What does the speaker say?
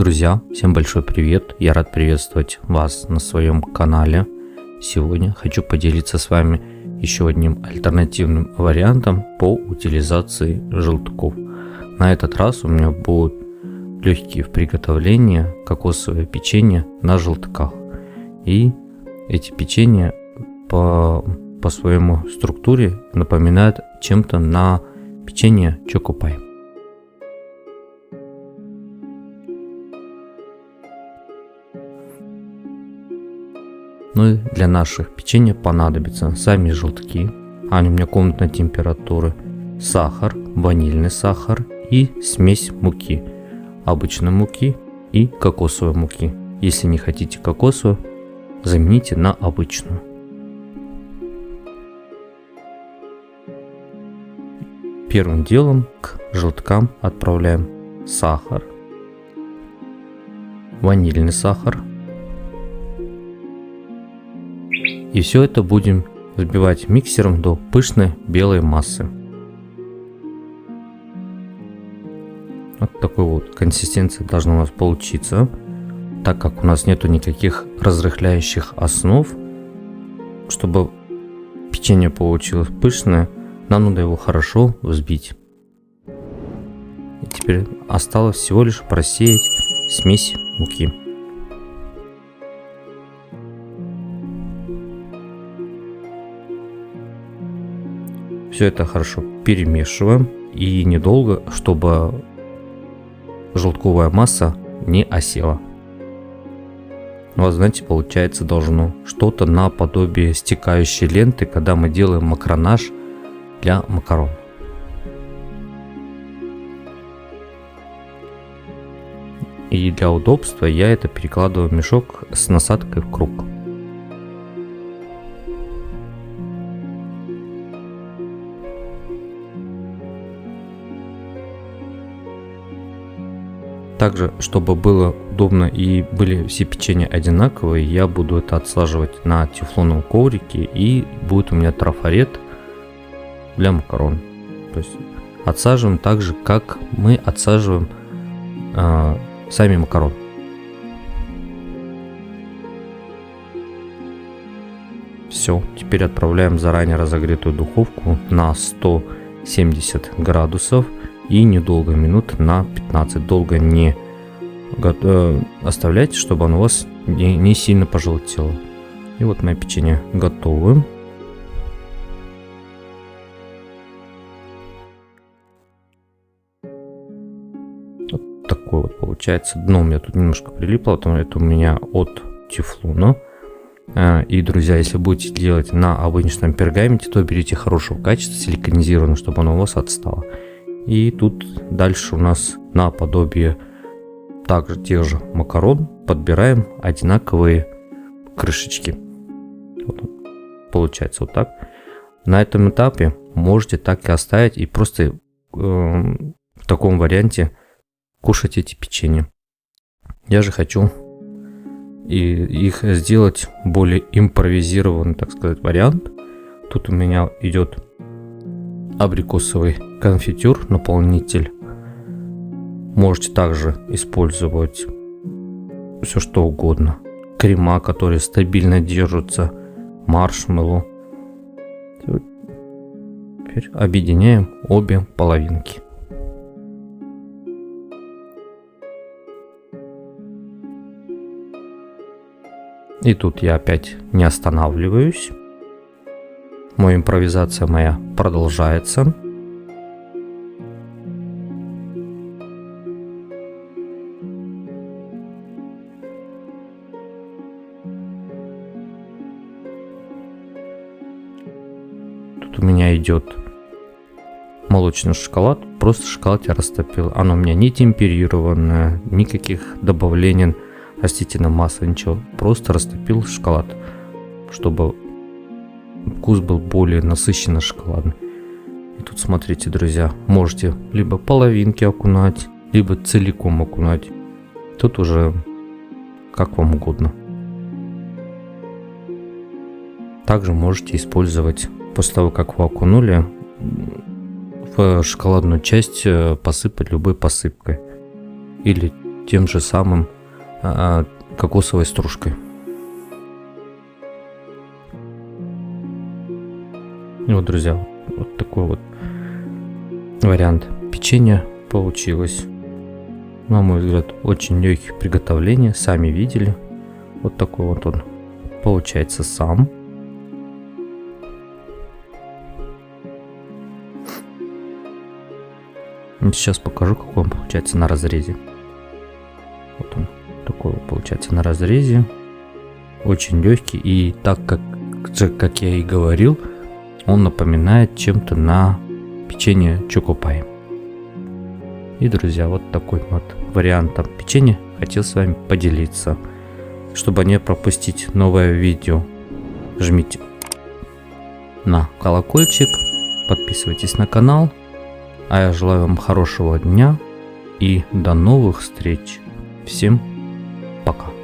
Друзья, всем большой привет! Я рад приветствовать вас на своем канале. Сегодня хочу поделиться с вами еще одним альтернативным вариантом по утилизации желтков. На этот раз у меня будут легкие в приготовлении кокосовое печенье на желтках. И эти печенья по, по своему структуре напоминают чем-то на печенье Чокопай. Ну и для наших печенья понадобятся сами желтки, они у меня комнатной температуры, сахар, ванильный сахар и смесь муки, обычной муки и кокосовой муки. Если не хотите кокосовую, замените на обычную. Первым делом к желткам отправляем сахар, ванильный сахар – И все это будем взбивать миксером до пышной белой массы. Вот такой вот консистенции должна у нас получиться. Так как у нас нету никаких разрыхляющих основ, чтобы печенье получилось пышное, нам надо его хорошо взбить. И теперь осталось всего лишь просеять смесь муки. Все это хорошо перемешиваем и недолго, чтобы желтковая масса не осела. Вот знаете, получается должно что-то наподобие стекающей ленты, когда мы делаем макронаж для макарон. И для удобства я это перекладываю в мешок с насадкой в круг. Также, чтобы было удобно и были все печенья одинаковые, я буду это отслаживать на тефлоновом коврике и будет у меня трафарет для макарон. То есть отсаживаем так же, как мы отсаживаем э, сами макарон. Все, теперь отправляем заранее разогретую духовку на 170 градусов и недолго, минут на 15. Долго не э, оставляйте, чтобы оно у вас не, не сильно пожелтело. И вот мое печенье готово. Вот такое вот получается. Дно у меня тут немножко прилипло, потому это у меня от тефлона. А, и, друзья, если будете делать на обычном пергаменте, то берите хорошего качества, силиконизированного, чтобы оно у вас отстало. И тут дальше у нас наподобие также тех же макарон подбираем одинаковые крышечки. Вот получается вот так. На этом этапе можете так и оставить и просто э, в таком варианте кушать эти печенья. Я же хочу и их сделать более импровизированный, так сказать, вариант. Тут у меня идет абрикосовый конфитюр, наполнитель. Можете также использовать все что угодно. Крема, которые стабильно держатся, маршмеллоу. Теперь объединяем обе половинки. И тут я опять не останавливаюсь. Моя импровизация моя продолжается. Тут у меня идет молочный шоколад. Просто шоколад я растопил. Оно у меня не темперированное, никаких добавлений растительного масла, ничего. Просто растопил шоколад, чтобы вкус был более насыщенно шоколадный. И тут смотрите, друзья, можете либо половинки окунать, либо целиком окунать. Тут уже как вам угодно. Также можете использовать, после того, как вы окунули, в шоколадную часть э, посыпать любой посыпкой. Или тем же самым а, кокосовой стружкой. И вот, друзья, вот такой вот вариант печенья получилось. На мой взгляд, очень легкий приготовление, сами видели. Вот такой вот он получается сам. Сейчас покажу, какой он получается на разрезе. Вот он такой вот получается на разрезе. Очень легкий и так как, как я и говорил, он напоминает чем-то на печенье Чокопай. И, друзья, вот такой вот вариантом печенья хотел с вами поделиться. Чтобы не пропустить новое видео, жмите на колокольчик, подписывайтесь на канал. А я желаю вам хорошего дня и до новых встреч. Всем пока.